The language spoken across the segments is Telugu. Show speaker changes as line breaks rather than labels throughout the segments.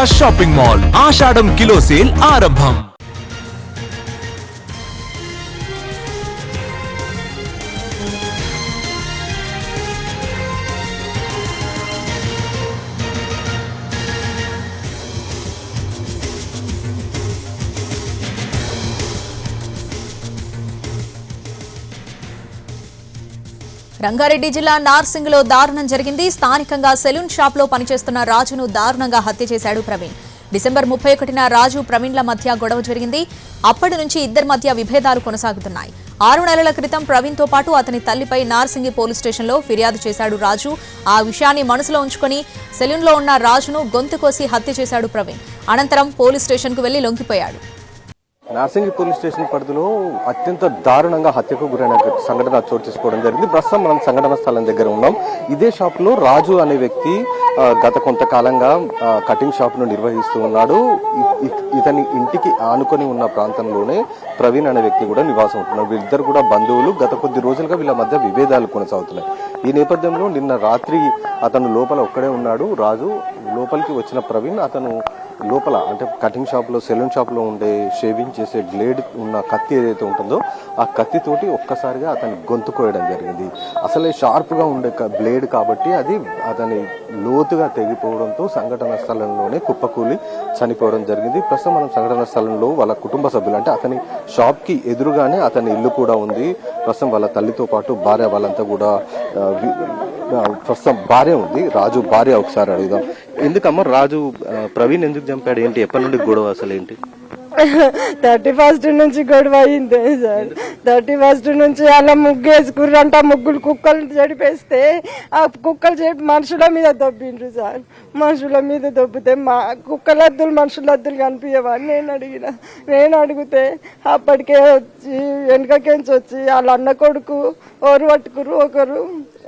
ఆశా షాపింగ్ మాల్ ఆషాఢం కిలో సేల్ ఆరంభం
రంగారెడ్డి జిల్లా నార్సింగ్లో దారుణం జరిగింది. స్థానికంగా సెలూన్ షాప్లో పనిచేస్తున్న రాజును దారుణంగా హత్య చేశాడు ప్రవీణ్. డిసెంబర్ ముప్పై ఒకటిన రాజు ప్రవీణ్ల మధ్య గొడవ జరిగింది. అప్పటి నుంచి ఇద్దరి మధ్య విభేదాలు కొనసాగుతున్నాయి. ఆరు నెలల క్రితం ప్రవీణ్తో పాటు అతని తల్లిపై నార్సింగి పోలీస్ స్టేషన్లో ఫిర్యాదు చేశాడు రాజు. ఆ విషయాన్ని మనసులో ఉంచుకొని సెలూన్లో ఉన్న రాజును గొంతు కోసి హత్య చేశాడు ప్రవీణ్. అనంతరం పోలీస్ స్టేషన్కు వెళ్ళి లొంగిపోయాడు.
నార్సింగి పోలీస్ స్టేషన్ పరిధిలో అత్యంత దారుణంగా హత్యకు గురైన సంఘటన చోటు చేసుకోవడం జరిగింది. ప్రస్తుతం మనం సంఘటన స్థలం దగ్గర ఉన్నాం. ఇదే షాప్లో రాజు అనే వ్యక్తి గత కొంతకాలంగా కటింగ్ షాప్ను నిర్వహిస్తూ ఉన్నాడు. ఇ- ఇతని ఇంటికి ఆనుకొని ఉన్న ప్రాంతంలోనే ప్రవీణ్ అనే వ్యక్తి కూడా నివాసం ఉంటున్నాడు. వీళ్ళిద్దరు కూడా బంధువులు. గత కొద్ది రోజులుగా వీళ్ళ మధ్య విభేదాలు కొనసాగుతున్నాయి. ఈ నేపథ్యంలో నిన్న రాత్రి అతను లోపల ఒక్కడే ఉన్నాడు. రాజు లోపలికి వచ్చిన ప్రవీణ్ అతను లోపల అంటే కటింగ్ షాప్లో సెలూన్ షాప్లో ఉండే షేవింగ్ చేసే గ్లేడ్ ఉన్న కత్తి ఏదైతే ఉంటుందో ఆ కత్తితోటి ఒక్కసారిగా అతని గొంతు కోయడం జరిగింది. అసలే షార్ప్గా ఉండే బ్లేడ్ కాబట్టి అది అతని లోతుగా తెగిపోవడంతో సంఘటన స్థలంలోనే కుప్పకూలి చనిపోవడం జరిగింది. ప్రస్తుతం మనం సంఘటన స్థలంలో వాళ్ళ కుటుంబ సభ్యులు అంటే అతని షాప్కి ఎదురుగానే అతని ఇల్లు కూడా ఉంది. ప్రస్తుతం వాళ్ళ తల్లితో పాటు భార్య వాళ్ళంతా కూడా ప్రస్తుతం భార్య ఉంది. రాజు భార్య ఒకసారి అడుగుదాం. ఎందుకమ్మా రాజు ప్రవీణ్ ఎందుకు చంపాడు? ఏంటి ఎప్పటి నుండి గొడవ అసలు ఏంటి
థర్టీ ఫస్ట్ నుంచి గొడవ అయింది సార్. థర్టీ ఫస్ట్ నుంచి అలా ముగ్గేసుకుర్రంట ముగ్గులు కుక్కలు చెడిపేస్తే ఆ కుక్కలు చెడి మనుషుల మీద దొబ్బిండ్రు సార్. మనుషుల మీద దొబ్బితే మా కుక్కలద్దులు మనుషులద్దులు కనిపించేవాడు నేను అడిగిన. నేను అడిగితే అప్పటికే వచ్చి వెనకకెంచి వచ్చి వాళ్ళ అన్న కొడుకు ఓరు పట్టుకురు ఒకరు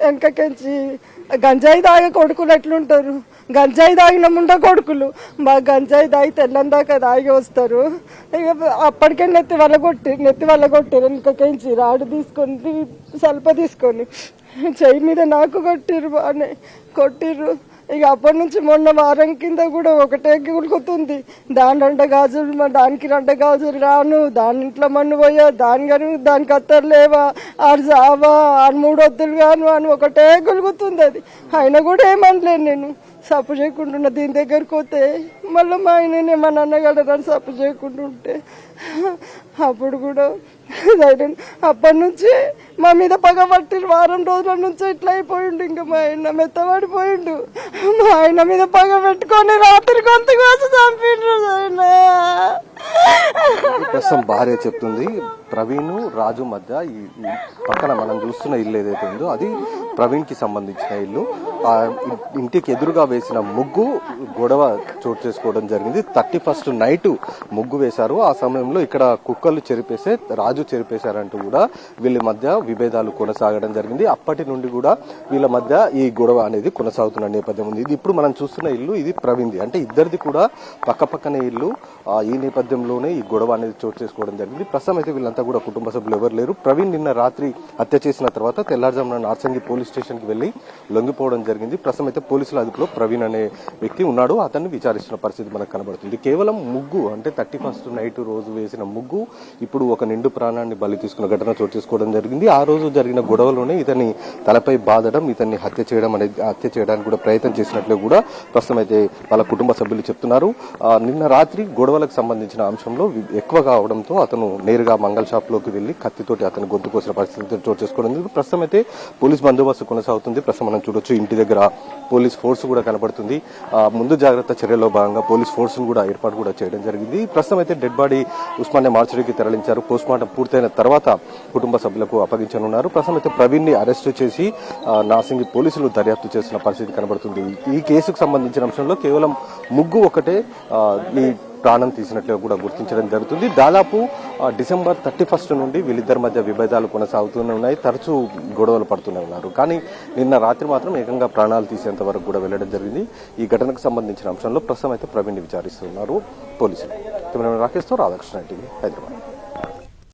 వెనకకెంచి గంజాయి తాగే కొడుకులు ఎట్లుంటారు? గంజాయి తాగిన ముండ కొడుకులు. మా గంజాయి తాగి తెల్లని దాకా తాగి వస్తారు. ఇక అప్పటికే నెత్తి వల్ల కొట్టి నెత్తి వల్ల కొట్టారు ఇంకొకించి రాడు తీసుకొని సల్ప తీసుకొని చెయ్యి మీద నాకు కొట్టిర్రు అని కొట్టిర్రు. ఇక అప్పటి నుంచి మొన్న వారం కింద కూడా ఒకటే గుడుకుతుంది దాని రెండు గాజులు దానికి రెండు గాజులు రాను దాని ఇంట్లో మన్ను పోయా దాని కానీ దానికి అత్తరు లేవా ఆడు సావా ఆడు మూడొద్దులు కాను అని ఒకటే గులుగుతుంది అది. అయినా కూడా ఏమనలేను నేను. సప్పు చేయకుండా దీని దగ్గరికి పోతే మళ్ళీ మా ఆయననే మా నాన్నగారు సప్పు చేయకుండా ఉంటే? అప్పుడు కూడా సైలెంట్ అప్పటి నుంచి మా మీద పగ వారం రోజుల నుంచి ఇట్లా అయిపోయిండు. ఇంకా మా ఆయన మెత్తబడిపోయిండు. మా ఆయన మీద పగ పెట్టుకొని రాత్రి కొంత కోసం చంపిండ్రు
ప్రస్తుతం భార్య చెప్తుంది ప్రవీణ్ రాజు మధ్య ఈ పక్కన మనం చూస్తున్న ఇల్లు ఏదైతే ఉందో అది ప్రవీణ్కి సంబంధించిన ఇల్లు. ఆ ఇంటికి ఎదురుగా వేసిన ముగ్గు గొడవ చోటు చేసుకోవడం జరిగింది. థర్టీ ఫస్ట్ నైట్ ముగ్గు వేశారు. ఆ సమయంలో ఇక్కడ కుక్కలు చెరిపేసే రాజు చెరిపేశారంటూ కూడా వీళ్ళ మధ్య విభేదాలు కొనసాగడం జరిగింది. అప్పటి నుండి కూడా వీళ్ళ మధ్య ఈ గొడవ అనేది కొనసాగుతున్న నేపథ్యం ఉంది. ఇది ఇప్పుడు మనం చూస్తున్న ఇల్లు ఇది ప్రవీణ్ది. అంటే ఇద్దరిది కూడా పక్క పక్కనే ఇల్లు. ఆ, ఈ నేపథ్యంలోనే ఈ గొడవ అనేది చోటు చేసుకోవడం జరిగింది. ప్రస్తుతం అయితే వీళ్ళంతా కూడా కుటుంబ సభ్యులు ఎవరు లేరు. ప్రవీణ్ నిన్న రాత్రి హత్య చేసిన తర్వాత తెల్లారుజామున నార్సంగి పోలీస్ స్టేషన్కి వెళ్ళి లొంగిపోవడం జరిగింది. ప్రస్తుతం అయితే పోలీసుల అదుపులో ప్రవీణ్ అనే వ్యక్తి ఉన్నాడు. అతన్ని విచారిస్తున్న పరిస్థితి మనకు కనబడుతుంది. కేవలం ముగ్గు అంటే థర్టీ ఫస్ట్ నైట్ రోజు వేసిన ముగ్గు ఇప్పుడు ఒక నిండు ప్రాణాన్ని బలి తీసుకున్న ఘటన చోటు చేసుకోవడం జరిగింది. ఆ రోజు జరిగిన గొడవలోనే ఇతన్ని తలపై బాధడం ఇతన్ని హత్య చేయడం అనేది హత్య చేయడానికి కూడా ప్రయత్నం చేసినట్లు కూడా ప్రస్తుతం అయితే వాళ్ళ కుటుంబ సభ్యులు చెప్తున్నారు. నిన్న రాత్రి గొడవలకు సంబంధించిన అంశంలో ఎక్కువ కావడంతో అతను నేరుగా మంగళ షాప్లోకి వెళ్ళి కత్తితోటి అతను గొంతు కోసిన పరిస్థితి చోటు చేసుకోవడం ప్రస్తుతం అయితే పోలీస్ బందోబస్తు కొనసాగుతుంది. ప్రస్తుతం మనం చూడొచ్చు ఇంటి దగ్గర పోలీస్ ఫోర్స్ కూడా కనబడుతుంది ముందు జాగ్రత్త చర్యలో భాగంగా పోలీస్ ఫోర్స్ కూడా ఏర్పాటు కూడా చేయడం జరిగింది. ప్రస్తుతం అయితే డెడ్ బాడీ ఉస్మానియా మార్చరీకి తరలించారు. పోస్ట్ మార్టం పూర్తయిన తర్వాత కుటుంబ సభ్యులకు అప్పగించనున్నారు. ప్రస్తుతం అయితే ప్రవీణ్ని అరెస్ట్ చేసి నాసింగి పోలీసులు దర్యాప్తు చేస్తున్న పరిస్థితి కనబడుతుంది. ఈ కేసుకు సంబంధించిన అంశంలో కేవలం ముగ్గు ఒకటే ఈ ప్రాణం తీసినట్లుగా కూడా గుర్తించడం జరుగుతుంది. దాదాపు డిసెంబర్ థర్టీ ఫస్ట్ నుండి వీళ్ళిద్దరి మధ్య విభేదాలు కొనసాగుతూనే ఉన్నాయి. తరచూ గొడవలు పడుతూనే ఉన్నారు. కానీ నిన్న రాత్రి మాత్రం ఏకంగా ప్రాణాలు తీసేంత వరకు కూడా వెళ్ళడం జరిగింది. ఈ ఘటనకు సంబంధించిన అంశంలో ప్రస్తుతం అయితే ప్రవీణ్ విచారిస్తున్నారు పోలీసులు. రాకేష్తో రాధాకృష్ణ టీవీ హైదరాబాద్.